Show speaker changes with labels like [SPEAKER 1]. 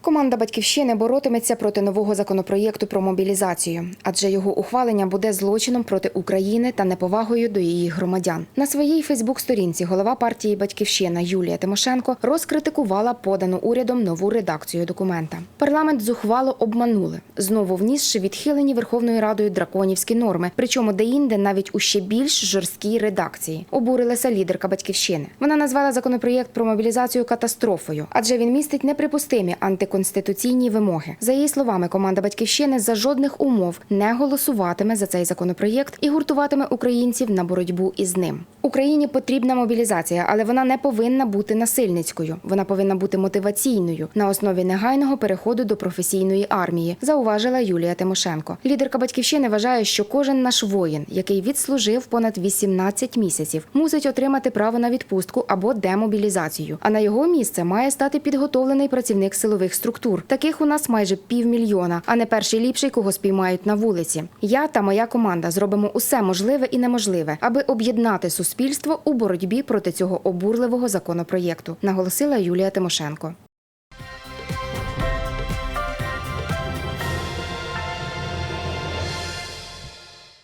[SPEAKER 1] Команда батьківщини боротиметься проти нового законопроєкту про мобілізацію, адже його ухвалення буде злочином проти України та неповагою до її громадян. На своїй Фейсбук-сторінці голова партії Батьківщина Юлія Тимошенко розкритикувала подану урядом нову редакцію документа. Парламент зухвало обманули, знову внісши відхилені Верховною Радою драконівські норми, причому деінде навіть у ще більш жорсткій редакції. Обурилася лідерка батьківщини. Вона назвала законопроєкт про мобілізацію катастрофою, адже він містить неприпустимі антиконституційні вимоги. За її словами, команда батьківщини за жодних умов не голосуватиме за цей законопроєкт і гуртуватиме українців на боротьбу із ним. Україні потрібна мобілізація, але вона не повинна бути насильницькою. Вона повинна бути мотиваційною на основі негайного переходу до професійної армії, зауважила Юлія Тимошенко. Лідерка батьківщини вважає, що кожен наш воїн, який відслужив понад 18 місяців, мусить отримати право на відпустку або демобілізацію. А на його місце має стати підготовлений працівник силових структур. Таких у нас майже півмільйона, а не перший ліпший, кого спіймають на вулиці. Я та моя команда зробимо усе можливе і неможливе, аби об'єднати суспільство у боротьбі проти цього обурливого законопроєкту, наголосила Юлія Тимошенко.